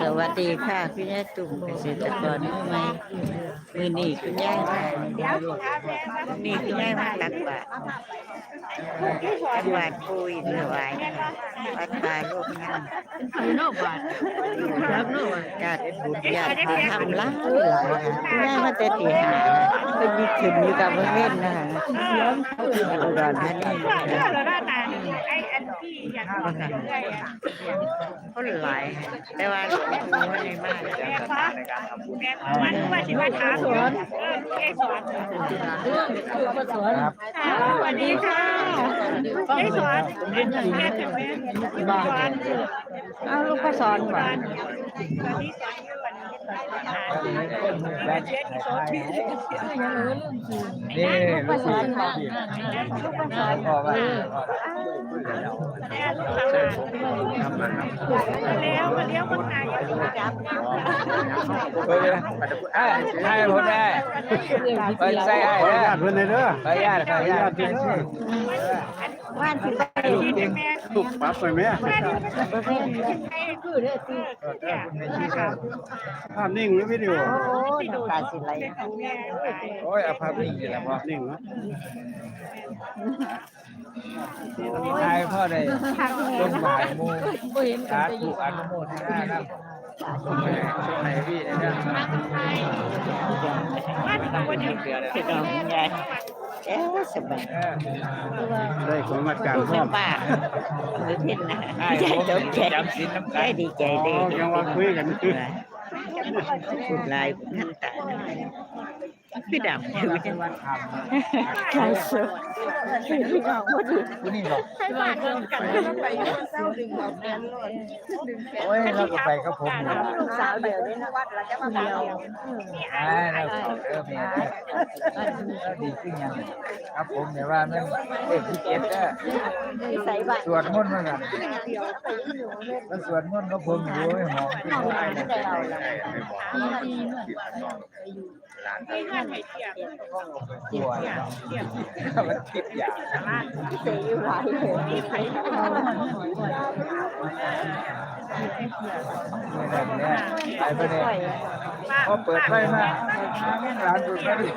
สวัสดีค่ะคุณยายตุ่มเกษตรกรมือใหม่มือนี่คุณยายมานี่คุณยายมาตักบาตรตักบาตรปุยถวายวัดป่าโลกงามอยู่นอกบานรับนอกบ้านญาติบุญญาติทำล้านหลายคุณยายมาแต่ตีหาเป็นมีขึ้นอยู่กับเพื่อนนะคะอุดรธานี คนหลายแต่ว่าหลวงปู่ไม่ได้มากมันว่าสิว่าขาสอนไอ้สอนคือมาสอนสวัสดีค่ะไอ้สอนแม่ถึงแม่บ้านเอาลูกก็สอนบ่ตอนนี้สอนอยู่วั นนี้เช็ดสอนที่นี่ลูกสาวพ่อพ่อว่าแม่ลูกสาวแล้วมาเลี้ยวคนไหนจับเฮ้ยไอ้ไอ้คนได้ไปใส่ไอ้ขออนุเด้อญาตเพิ่นเลยเด้อไปญาติไปญาติ เพิ่นเด้อว่านสิไปลูกจริงลูกปั๊บไปแม่คือได้ที่ภาพนิ่งหรือวิดีโอโอ้น้ำตาสิไหลโอ้ยเอาภาพนิ่งอยู่แล้วพ่อนิ่งนะไอ้พ่อได้ต้นบ่ายมงบ่เห็นกัสาธุอนุโมทนาครับ ช่วงไหนพี่เนี่ยว่าจะวันนี้เดือนเลยพี่น้องคุณยายเอ๊ะสบายได้ของมาการลูกพ่อป้ามือเพ่นนะไอ้ยายผมตกใจจำสินน้ำกัยายนดีใจดียังว่าคุยกันคือพูดลายท่านตา พี่ดำอยู่จังหวัดลายสดพี่น้องพอดีผู้นี่บอกใช้บาทเดินกันแล้วไปเศร้าดึงออกแดนรถโอ้ยเราก็ไปกับผมนี่ลูกสาวเดียวนี่นะวัดเราจะมาเดียวไอ้เราเขาเริ่มมีดีขึ้นยังครับผมเนี่ยว่ามันเด็กที่เก็ตเด้อใส่บ้านสวดมนต์มากันมันสวดมนต์ก็ผมอยู่ให้หอมขึ้นมาไม่ ร้านที่ห้าไข่เทียบปวมันคิดอย่างเสียอยู่หลายเลยที่ไข่นี่แบไปไปเนี่ย พอเปิดไฟมาร้านเปิดไฟดิ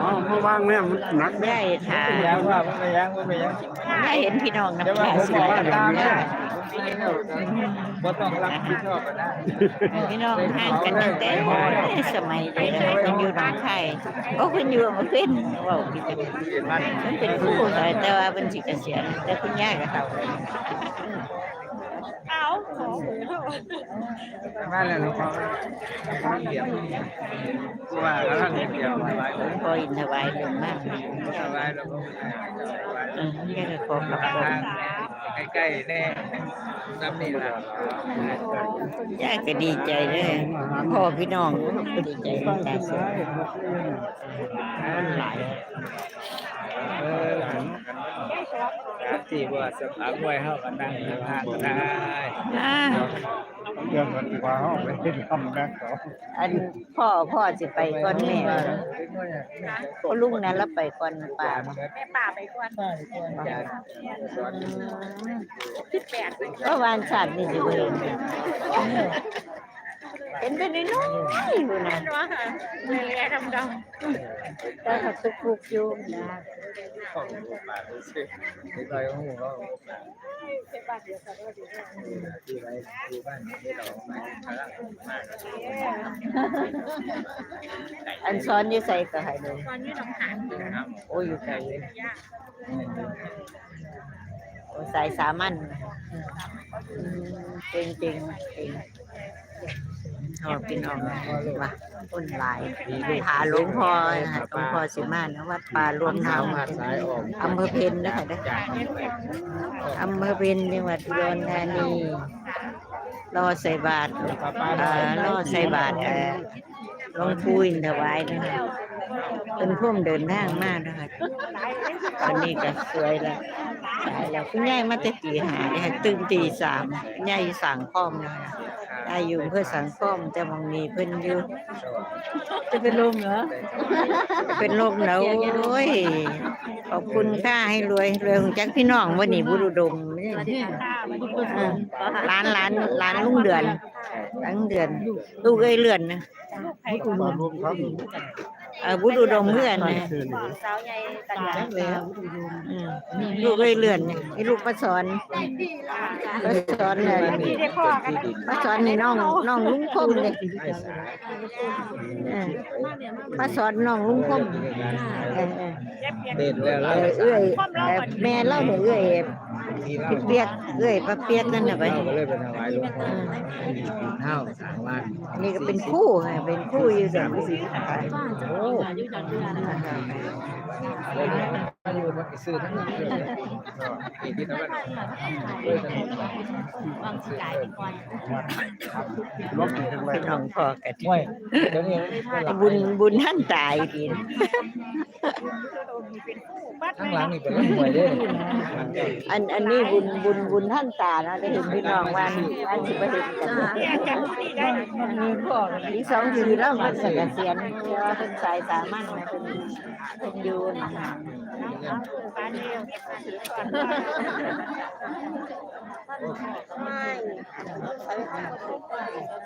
อ๋อเมื่อวางแม่มันหนักแม่ได้ค่ะไม่ยังว่าไม่ยังไม่ยังได้เห็นพี่น้องเดี๋ยวน้ำว่าตาผมสิบอกไหลว่าตามเนี่ยว่าต้องรับผิดชอบกันนะพี่น้องห่างกันตั้งแต่สมัยเด็กยังอยู่หนองไข่ก็คุณอยู่มาขึ้นว่าพี่จะมันเป็นผู้เลยแต่ว่าเป็นสิเกษียณแต่คุณย่ากับเขา เอาของมาแล้วเราเขาเดียวว่าแล้วทางเดียวสบายพออินทวายลงมากสบายเราก็เออย่าก็ขอบผมใกล้ๆแน่น้ำนี่ละยาก็ดีใจเลยพ่อพี่น้องก็ดีใจน้ำตาเสียหลาย เออครับที่ว่าสภาพมวยเข้ากันนั่งห่างกันได้อ่าเรื่องมันกว่าเฮาไปเฮ็ดทำแม่เขาอันพ่อพ่อสิไปก่อนแม่พ่อลุงนั้นแล้วไปก่อนป่าแม่ป่าไปก่อนสิบแปดก็วานสัตว์นี่สิเบิ่งเห็นแต่น้อยๆอยู่นะ เนาะค่ะเรียดำดแต่เขาตุกปุกอยู่นะไปของหูเขาที่ไรที่บ้านที่เราไปมากอันซ้อนอยู่ใส่ก็ให้เลยตอนนี้น้องหานโอ้ยอยู่ไกลเลยยากโอ้สายสามัญจริงจริงจริง ชอบพี่น้องว่าคนหลายหาหลวงพ่อนะคะหลวงพ่อสิมานะวัดป่ารวมธรรมสายออกอำเภอเพนนะคะเด้ออำเภอเพนจังหวัดอุดรธานีรอใส่บาตรเอ่อรอใส่บาตรเอ่อหลวงปู่อินถวายนะคะเป็นพุ่มเดินทางมากนะคะวันนี้ก็สวยแล้วสายแล้วคุณยายมาแต่ตีหาเนี่ยตื่นตีสามคุณยายอยู่สั่งข้อมนะคะ ยายอยู่เพื่อสั่งข้อมแต่บางมีเพิ่นอยู่จะเป็นลมเหรอเป็นลมแล้วโอ้ยปขอบคุณค่าให้รวยรวยของจักพี่น้องวันนี้บุรุดมนี่นี่เออร้านร้านร้านลุงเดือนร้านลุงเดือนลูกเอ้ยเลื่อนนะ มารวมครับเออบุรุดมเพื่อนนะคือนี่สาวใหญ่ตันตายแล้วอืมลูกเอ้ยเลื่อนนี่ไอ้ลูกมาสอนมาสอนเลยที่ได้พ่อกันมาสอนนี่น้องน้องลุงคมเลยเออมาสอนน้องลุงคมเออเออเด็ดแล้วเอแล้วอเอ้ยเอ่อแม่เล่าเนี่ยเอ้ยพี่เปียกเอ้ยป้าเปียกนั่นน่ะไปเราก็เลยไปถวายหลวงพ่ออืมเท่าสางบ้านนี่ก็เป็นคู่ไงเป็นคู่อยู่เดี๋ยวมันสิโอ้ยจังเลยนะเลยมา อยู่มาซื้อทั้งนั้นเลยนี่ที่ตะวันออกเออถนนวางสกายก่อนลบอีกทั้งไรพี่น้องพอกันห้วยเดี๋ยวนี้บุญบุญท่านตายทีข้งหลังนี่เป็นรถห้วยเด้อันอันนี้บุญบุญบุญท่านตานะได้เห็นพี่น้องวันวันสิบเห็นกันเนี่ยจำที่ได้นี่พ่ออีสองทีแล้วมันสังเกษียณเป็นสายสามัญนะเป็นเป็นอยูนการเดียวไม่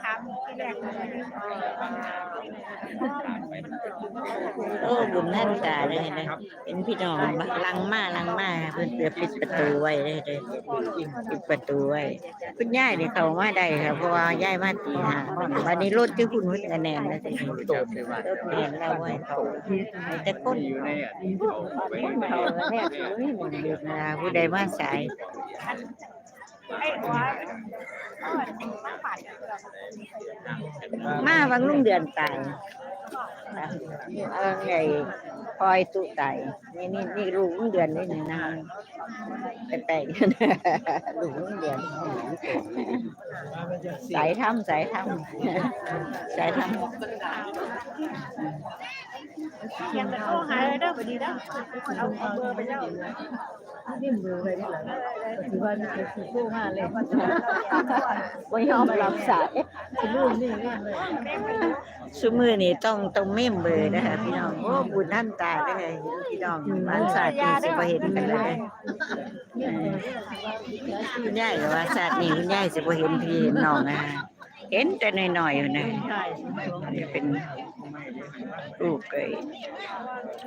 ถามที่แรกโอ้บุญท่านตาเลยนะเป็นพี่น้องลังมาลังมาเพิ่นเปิดปิดประตูไว้เลยเลยปิดประตูไว้คุณย่ายนี่ยเขามาได้ค่ะเพราะว่าย่ายมาตีห้าวันนี้รถที่คุณพุ่นแนนนะสิโตดเลยว่ารถแนนเราไว้แต่คนอยู่ในอะเขาแน่เลยหนึ่งเดือนนะผู้ใดมาสายไอ้หัวมาบางลุงเดือนตายเออไงคอยตุตายนี่นี่นี่ลูกลุงเดือนนี่นี่นะแปลกๆลูกลุงเดือนสายทำสายทำสายทำ เขียนแต่โทรหาเด้อพอดีเด้อเอาเอาเบอร์ไปแล้วนี่มือเลยนี่แหละถือว่านี่เป็นสีคู่มาเลยไม่ยอมรับสายรูปนี่นี่เลยซุมือนี่ต้องต้องเมมเบอร์นะคะพี่น้องโอ้บุญท่านตาได้เลยพี่น้องบ้านศาสตร์นี่สิบ่เห็นกันเลยเออคุณยายก็ว่าศาสตร์นี่คุณยายสิบ่เห็นพี่เห็นน้องนะ เห็นแต่น้อยๆอยู่นะนี่เป็นลูกไอ้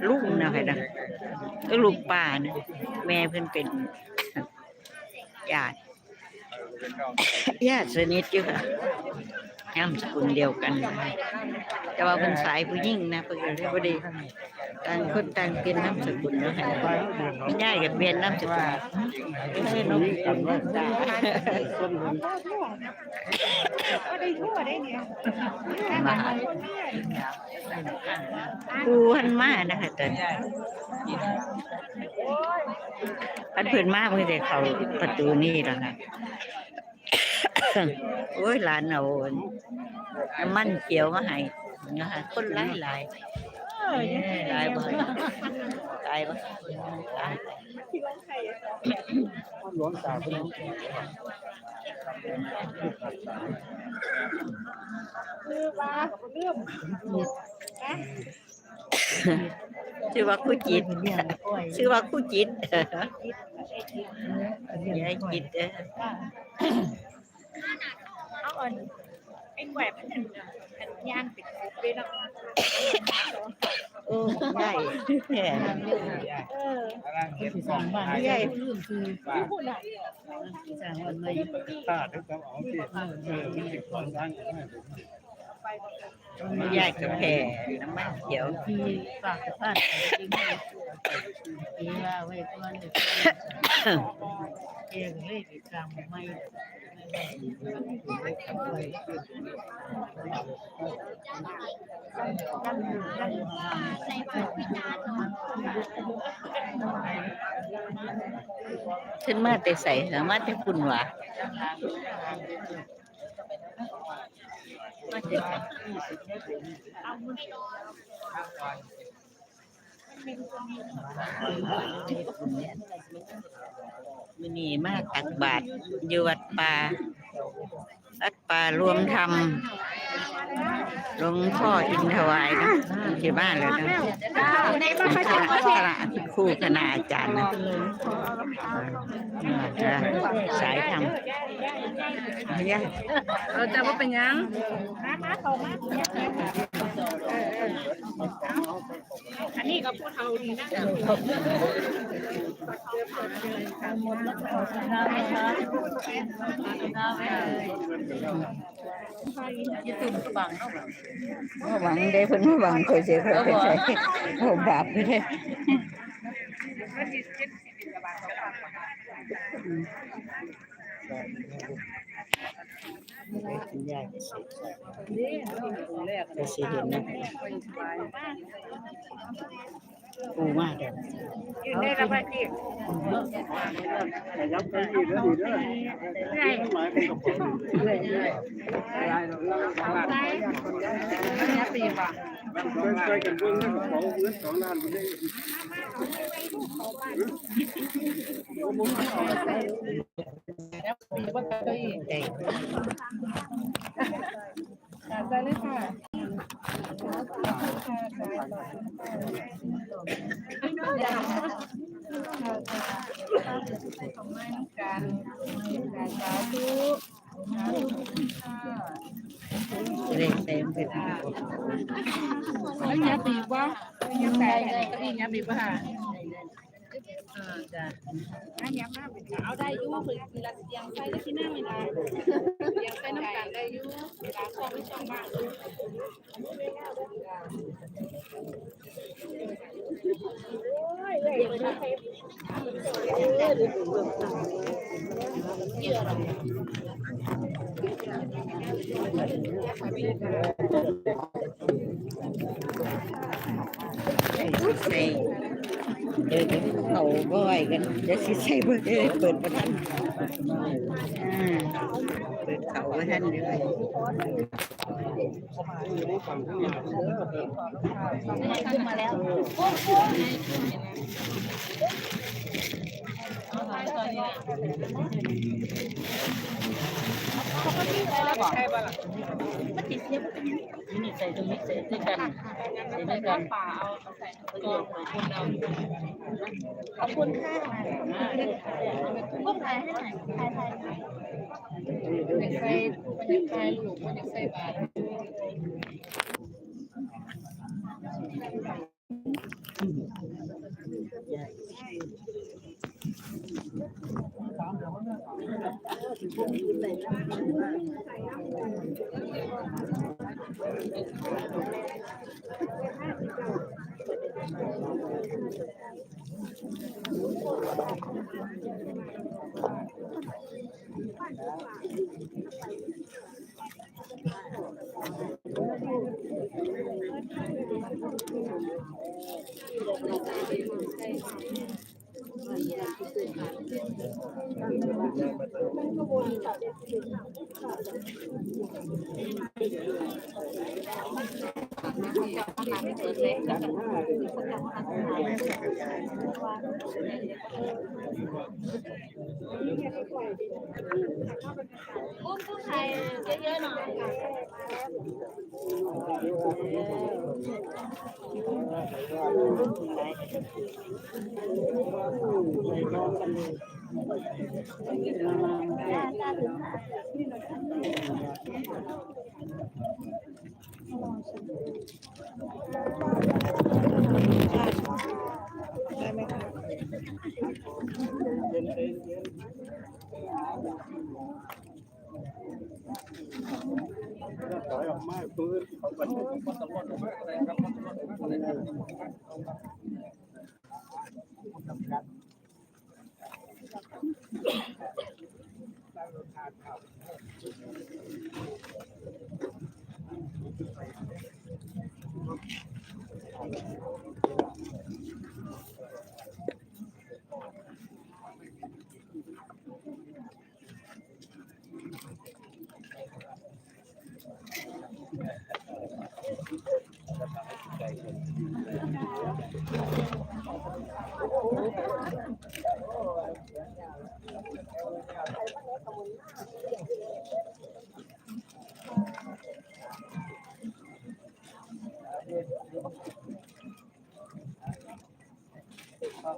ลุงนะค่ะนะก็ลูกป้านะแม่เพิ่นเป็นญาติญาติสนิทอยู่ค่ะนามสกุลเดียวกันนะคะแต่ว่าเป็นสายผู้หญิงนะเพิ่นก็เลยบ่ได้ ต่างคนต่างเปลี่ยนนามสกุลเนาะค่ะไม่ได้ก็เปลี่ยนนามสกุลไม่ใช่นามสกุลนะจ้าก็ได้ทั่วได้เนี่ยมากูหันมานะคะตอนพันเพื่อนมากเพื่อจะเขาประตูนี่แล้วค่ะโอ้ยหลานเอาน้ำมันเขียวมาให้นะคะคนหลายหลาย หลายบ่หลายบ่หลายหลวงตาเพิ่นคือว่าเรื่องชื่อว่าคู่จิตชื่อว่าคู่จิตยายจิตเด้อเอา อ่อนไอ้แหวนมันอันย่างติดคุกด้วยเนะโอ้ใหญ่แค่เออสีสางบานใหญ่ลืมคือที่พูดอะสางวันใหม่ตาถึงกับเอาที่เออมันสิคนทางให้ใหญ่กับแผ่น้ำมันเขียวที่ฝากบ้านจริงที่ว่าไว้ก่อนเองเลขกลางไม่ ขึ้นมาแต่ใส่สามารถจะคุณวะมา แต่ใส่มินี่มาตักบาทอยู่วัดป่าวัดป่ารวมธรรมหลวงพ่ออินทวายนะที่บ้านเลยนะในบ้านคเขาณะจะคณะคู่คณะอาจารย์นะเออสายธรรมเนี่ยเราจะว่าเป็นยัง อันนี้ก็พูดเท่าดีนะยี่ตุ่มบังว่าหวังได้เพิ่นว่าหวังเคยเสียเคยใช้โอ้บาป ไปเลยจะสิเห็นนะ ปูมากเลยอยู่ในระบาดอีกแต่ยับไปอีกแล้วดีเด้อใช่หมายเป็นกระป๋องเนี่ยปีบังใกล้กันเบิ่งกระป๋องเงินสองล้านบ่ได้ปีว่าเก้าอี้ได้ไปเลยค่ะ จะได้เต็มเป็นแล้วเนี่ยปีว่ายังไงเก้าอี้เนี่ยปีว่า อ่าจ้ะเอาได้อยู่ฝึกทีละเสียงใส่ที่หน้าไม่ได้เสียงใส่น้ำกันได้ยู่เวลาช่องไม่ช่องบ้างใส่ใส่เดี๋ยวเดี๋ยวเขาบ่ไหว กันเดี๋ยวสิใส่เบิดเอ้ยเปิดประทันอ่าเปิดเขาประทันเดี๋ยวขึ้นมาแล้ว นี่ใส่ตรงนี้ใส่ด้วยกันใส่ด้วยกันป่าเอาใส่ก็คนเราขอบคุณค่ะก้มถ่ายให้หน่อยถ่ายถ่ายมันจะใส่มันจะใส่ลูกมันจะใส่บาต ผมอ่านไม่ได้ ก็งงกันก็ไม่รู้จะไปที่ไหน รก้มผู้ชายเยอะๆหน่อย ถอยออกมาปืน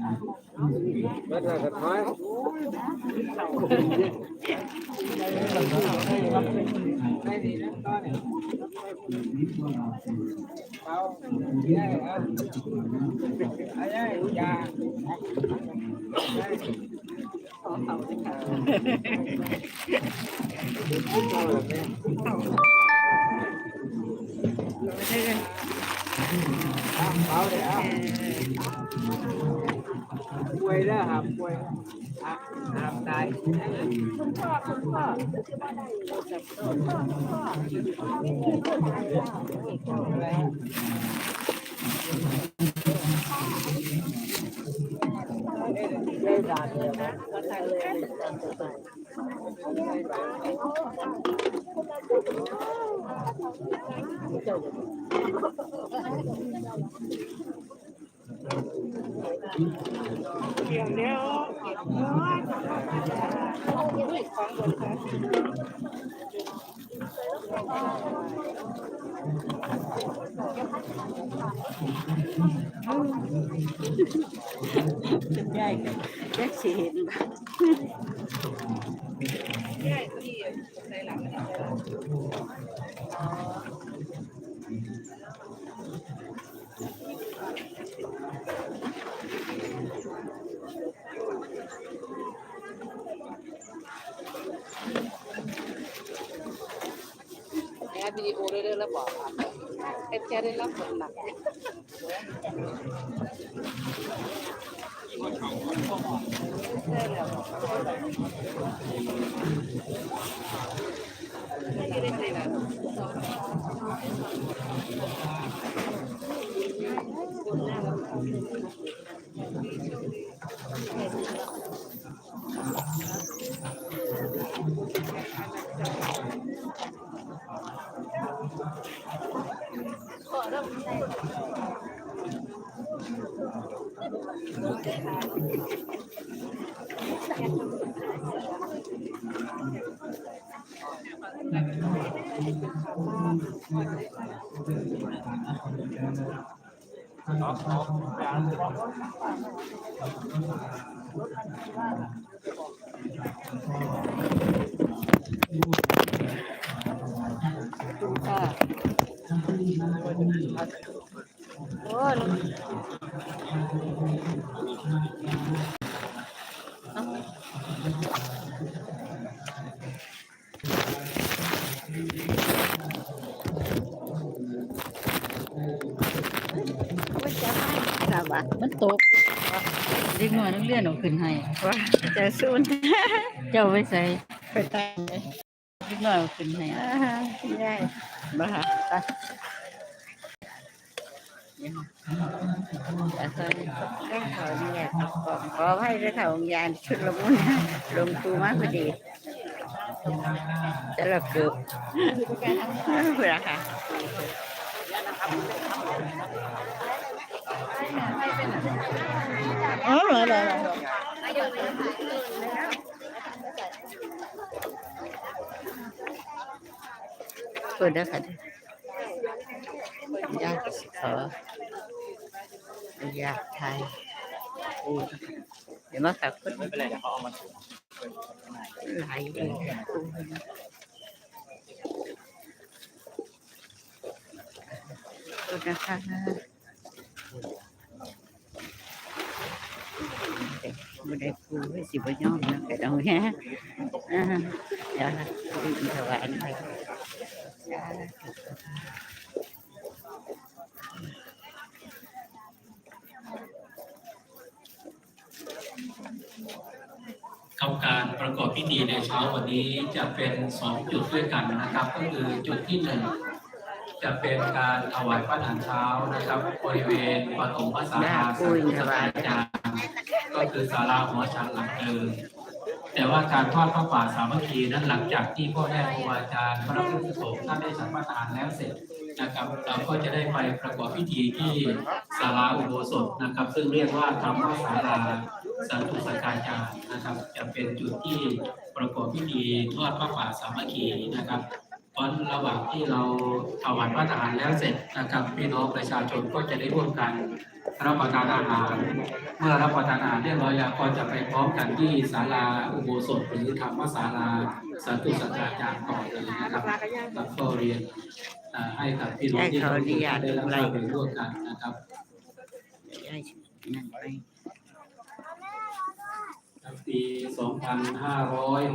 เบิดแล้วก็ถอยป่วยเด้อครับ ป่วยอ่ะห้ามตาย ได้จักสิเ ห็นบ่ แอ เอ็ดแค่ได้รับผลหนักค่ะ โอ้ยว่าจะให้สาบะมันตกเด็กน้อยนักเรียนเอาขึ้นให้ว่าจะสู้นเจ้าไว้ใส่ไปตายเด็กน้อยเอาขึ้นให้อ่าได้บ้า ไปแต่ตอนนี้ก็เขออนุญาตขอขอให้ได้ข่าวงานชุดละมุนลงตูมากพอดีจะระเกือบเพื่อค่ะอ๋อเหรอเหรอเหรอเปิดได้ค่ะยากขอ อยากไทยปูเดี๋ยวมาขับคนไม่เป็นไรเดี๋ยวเขาเอามาถูไหลเองปูปูนะคะไม่ได้ปูไม่สิบย่อมนะแต่เราเนี่ยอ่าเดี๋ยวนะปูถวายหน่อย กับการประกอบพิธีในเช้าวันนี้จะเป็นสองจุดด้วยกันนะครับ ก็คือจุดที่หนึ่งจะเป็นการถวายพระทานเช้านะครับ บริเวณปฐมภาษาลาสังฆทานอาจารย์ก็คือศาลาหัวฉันหลังเดิมแต่ว่าการทอดพระป่าสามัคคีนั้นหลังจากที่พ่อแม่ครูอาจารย์พระพุทธสงฆ์ท่านได้สัมปทานแล้วเสร็จนะครับเราก็จะได้ไปประกอบพิธีที่ศาลาอุโบสถนะครับ ซึ่งเรียกว่าธรรมศาลา สันตุสกาจารย์นะครับ จะเป็นจุดที่ประกอบพิธีทอดพระป่าสามัคคีนะครับตอนระหว่างที่เราถวายพระทหารแล้วเสร็จนะครับพี่น้องประชาชนก็จะได้ร่วมกันรับประทานอาหาร เมื่อรับประทานอาหารเรียบร้อยแล้วก็จะไปพร้อมกันที่ศาลาอุโบสถหรือธรรมศาลาสันตุสกาจารย์ต่อเลยนะครับแล้วก็เรียนให้กับพี่น้องที่เขาได้รับทราบไปร่วมกันนะครับ นั่นไป ปี 2500